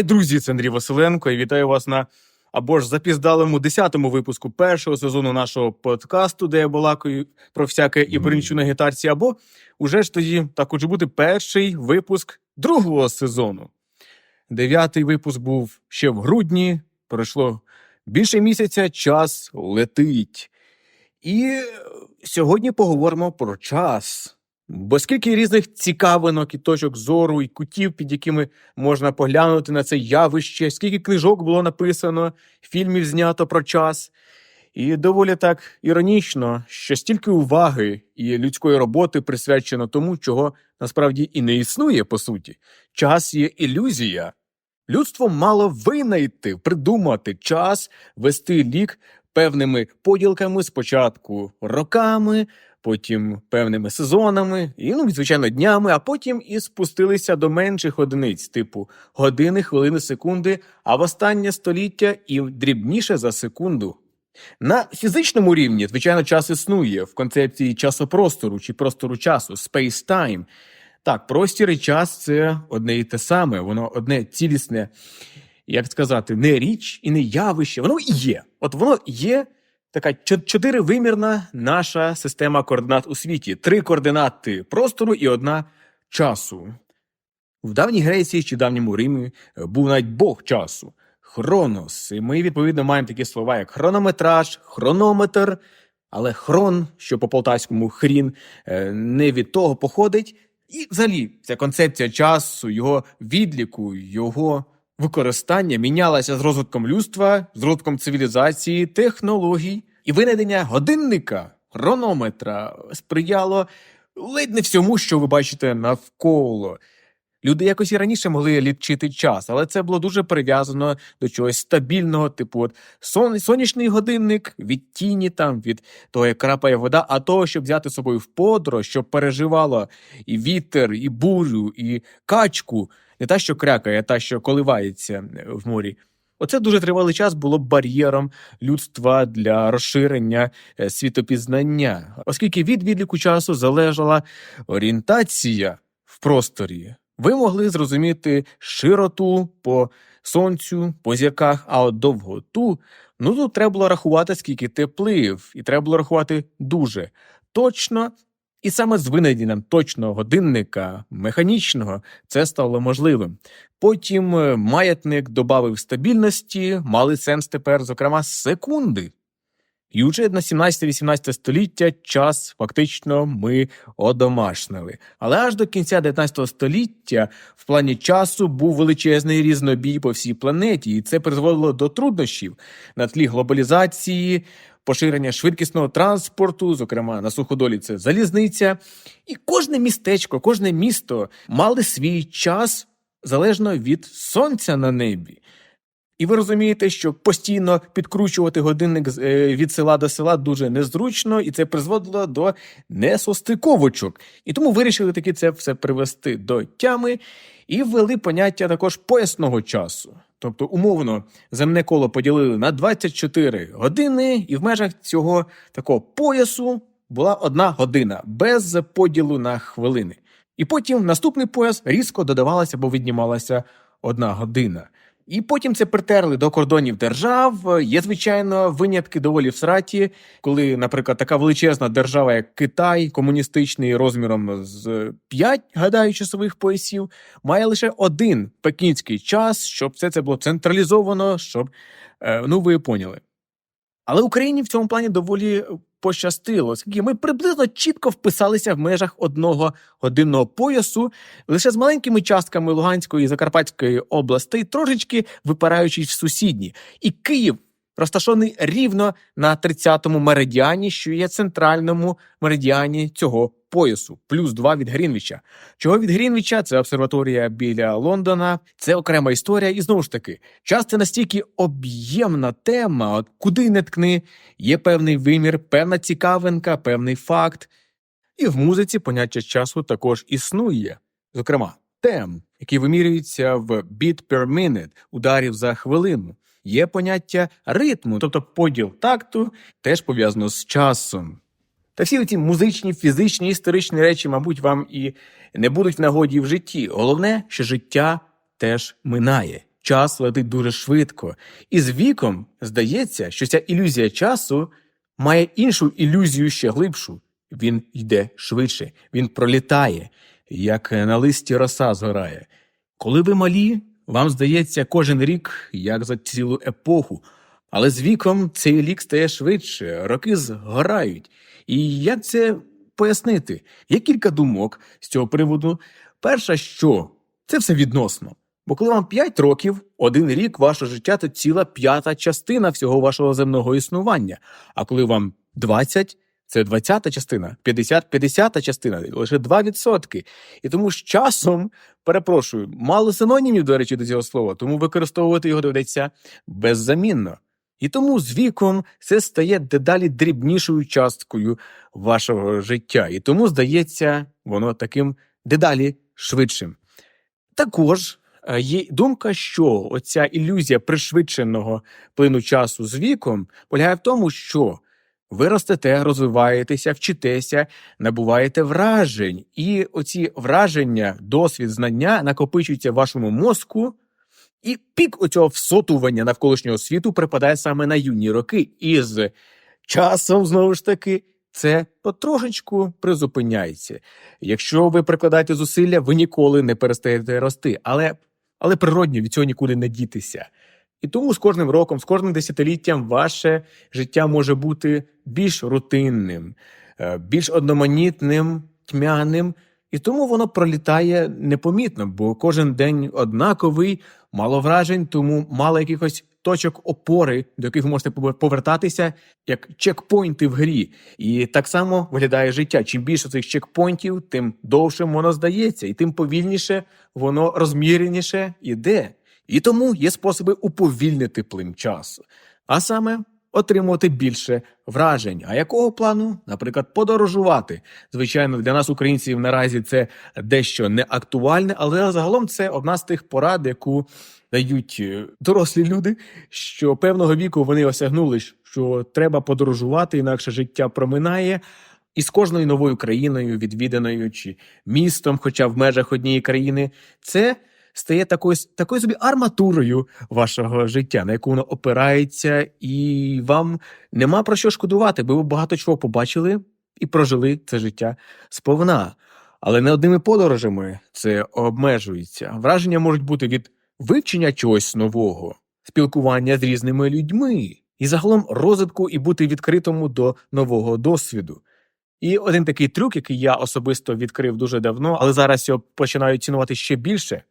Хай, друзі, це Андрій Василенко і вітаю вас на або ж запіздалому 10-му випуску першого сезону нашого подкасту, де я балакаю про всяке і іншу на гітарці, або уже ж тоді так уже бути перший випуск другого сезону. Дев'ятий випуск був ще в грудні, пройшло більше місяця, час летить. І сьогодні поговоримо про час. Бо скільки різних цікавинок і точок зору, і кутів, під якими можна поглянути на це явище, скільки книжок було написано, фільмів знято про час. І доволі так іронічно, що стільки уваги і людської роботи присвячено тому, чого насправді і не існує по суті. Час є ілюзія. Людство мало винайти, придумати час, вести лік певними поділками спочатку роками, потім певними сезонами, і ну, звичайно, днями, а потім і спустилися до менших одиниць, типу години, хвилини, секунди, а в останнє століття і дрібніше за секунду. На фізичному рівні, звичайно, час існує в концепції часопростору чи простору часу, space-time. Так, простір і час це одне і те саме, воно одне цілісне, як сказати, не річ і не явище. Воно і є. От воно є така чотиривимірна наша система координат у світі: три координати простору і одна часу. В давній Греції чи давньому Римі е, був навіть Бог часу. Хронос. І ми, відповідно, маємо такі слова, як хронометраж, хронометр, але хрон, що по полтавському хрін, е, не від того походить. І взагалі ця концепція часу, його відліку, його використання мінялася з розвитком людства, з розвитком цивілізації, технологій і винайдення годинника, хронометра сприяло ледь не всьому, що ви бачите навколо. Люди якось і раніше могли лічити час, але це було дуже прив'язано до чогось стабільного, типу от сон, сонячний годинник від тіні, там від того, як крапає вода, а того, щоб взяти з собою в подорож, щоб переживало і вітер, і бурю, і качку, не та, що крякає, а та, що коливається в морі. Оце дуже тривалий час було бар'єром людства для розширення е, світопізнання, оскільки від відліку часу залежала орієнтація в просторі. Ви могли зрозуміти широту по сонцю, по зірках, а от довготу, ну тут треба було рахувати, скільки ти плив, і треба було рахувати дуже точно. І саме з винайденням точного годинника, механічного, це стало можливим. Потім е, маятник додав стабільності, мали сенс тепер, зокрема, секунди. І вже на 17-18 століття час фактично ми одомашнили. Але аж до кінця 19 століття в плані часу був величезний різнобій по всій планеті, і це призводило до труднощів на тлі глобалізації, поширення швидкісного транспорту, зокрема на суходолі це залізниця. І кожне містечко, кожне місто мали свій час залежно від сонця на небі. І ви розумієте, що постійно підкручувати годинник е, від села до села дуже незручно, і це призводило до несостиковочок. І тому вирішили таки це все привести до тями і ввели поняття також поясного часу. Тобто, умовно, земне коло поділили на 24 години, і в межах цього такого поясу була одна година без поділу на хвилини. І потім в наступний пояс різко додавалася або віднімалася одна година. І потім це притерли до кордонів держав. Є, звичайно, винятки доволі в сраті, коли, наприклад, така величезна держава, як Китай, комуністичний розміром з 5, гадаю, часових поясів, має лише один пекінський час, щоб все це було централізовано, щоб е, ну ви поняли. Але Україні в цьому плані доволі пощастило, оскільки ми приблизно чітко вписалися в межах одного годинного поясу, лише з маленькими частками Луганської і Закарпатської областей, трошечки випираючись в сусідні. І Київ розташований рівно на 30-му меридіані, що є центральному меридіані цього поясу, плюс 2 від Грінвіча. Чого від Грінвіча? Це обсерваторія біля Лондона, це окрема історія. І знову ж таки, час це настільки об'ємна тема, от куди не ткни, є певний вимір, певна цікавинка, певний факт. І в музиці поняття часу також існує. Зокрема, тем, який вимірюється в beat per minute, ударів за хвилину. Є поняття ритму, тобто поділ такту, теж пов'язано з часом. Та всі ці музичні, фізичні, історичні речі, мабуть, вам і не будуть в нагоді в житті. Головне, що життя теж минає. Час летить дуже швидко. І з віком здається, що ця ілюзія часу має іншу ілюзію ще глибшу. Він йде швидше, він пролітає, як на листі роса згорає. Коли ви малі, вам здається кожен рік, як за цілу епоху, але з віком цей рік стає швидше, роки згорають. І як це пояснити? Є кілька думок з цього приводу. Перша, що це все відносно. Бо коли вам 5 років, один рік вашого життя це ціла п'ята частина всього вашого земного існування. А коли вам 20, це 20-та частина, 50 – 50-та частина, лише 2%. І тому з часом, перепрошую, мало синонімів, до речі, до цього слова, тому використовувати його доведеться беззамінно. І тому з віком це стає дедалі дрібнішою часткою вашого життя. І тому здається воно таким дедалі швидшим. Також е, є думка, що оця ілюзія пришвидшеного плину часу з віком полягає в тому, що ви ростете, розвиваєтеся, вчитеся, набуваєте вражень, і оці враження, досвід, знання накопичуються в вашому мозку, і пік оцього всотування навколишнього світу припадає саме на юні роки. І з часом, знову ж таки, це потрошечку призупиняється. Якщо ви прикладаєте зусилля, ви ніколи не перестаєте рости, але, але природньо від цього нікуди не дітися. І тому з кожним роком, з кожним десятиліттям ваше життя може бути більш рутинним, е, більш одноманітним, тьмяним, і тому воно пролітає непомітно, бо кожен день однаковий, мало вражень, тому мало якихось точок опори, до яких ви можете повертатися, як чекпойнти в грі. І так само виглядає життя. Чим більше цих чекпойнтів, тим довшим воно здається, і тим повільніше воно розміреніше іде. І тому є способи уповільнити плин часу, а саме отримувати більше вражень. А якого плану? Наприклад, подорожувати. Звичайно, для нас, українців, наразі це дещо не актуальне, але загалом це одна з тих порад, яку дають е, дорослі люди, що певного віку вони осягнули, що треба подорожувати, інакше життя проминає. І з кожною новою країною, відвіданою чи містом, хоча в межах однієї країни, це стає такою, такою собі арматурою вашого життя, на яку воно опирається, і вам нема про що шкодувати, бо ви багато чого побачили і прожили це життя сповна. Але не одними подорожами це обмежується. Враження можуть бути від вивчення чогось нового, спілкування з різними людьми, і загалом розвитку і бути відкритому до нового досвіду. І один такий трюк, який я особисто відкрив дуже давно, але зараз його починаю цінувати ще більше.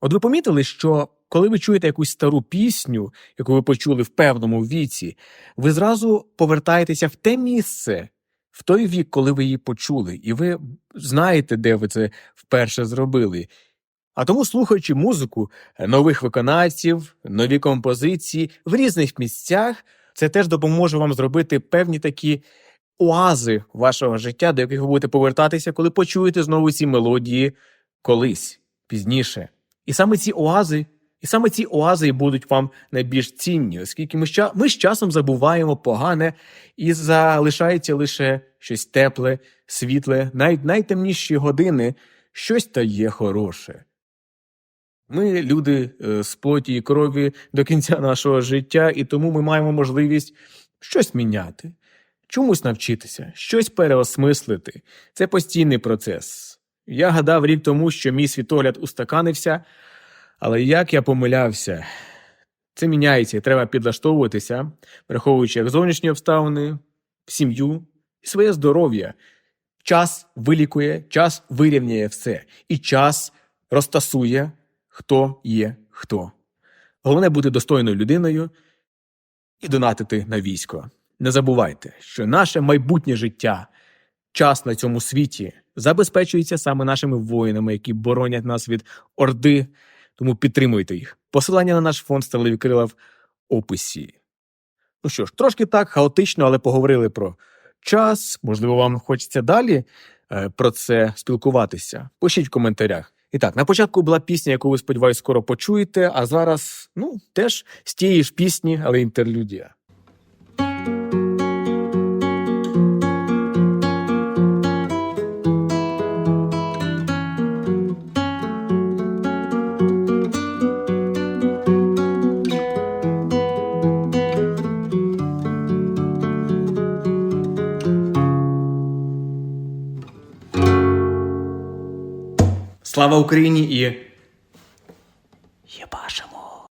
От ви помітили, що коли ви чуєте якусь стару пісню, яку ви почули в певному віці, ви зразу повертаєтеся в те місце, в той вік, коли ви її почули, і ви знаєте, де ви це вперше зробили. А тому, слухаючи музику нових виконавців, нові композиції в різних місцях, це теж допоможе вам зробити певні такі оази вашого життя, до яких ви будете повертатися, коли почуєте знову ці мелодії колись пізніше. І саме ці оази, і саме ці оази будуть вам найбільш цінні, оскільки ми, ми з часом забуваємо погане і залишається лише щось тепле, світле, навіть найтемніші години, щось та є хороше. Ми люди е, з плоті і крові до кінця нашого життя, і тому ми маємо можливість щось міняти, чомусь навчитися, щось переосмислити. Це постійний процес. Я гадав рік тому, що мій світогляд устаканився, але як я помилявся, це міняється і треба підлаштовуватися, враховуючи як зовнішні обставини, сім'ю і своє здоров'я. Час вилікує, час вирівняє все, і час розтасує, хто є хто. Головне бути достойною людиною і донатити на військо. Не забувайте, що наше майбутнє життя, час на цьому світі забезпечується саме нашими воїнами, які боронять нас від орди. Тому підтримуйте їх. Посилання на наш фонд Сталеві Крила в описі. Ну що ж, трошки так хаотично, але поговорили про час. Можливо, вам хочеться далі е, про це спілкуватися. Пишіть в коментарях. І так, на початку була пісня, яку ви сподіваюсь, скоро почуєте, а зараз, ну, теж з тієї ж пісні, але інтерлюдія. Слава Україні і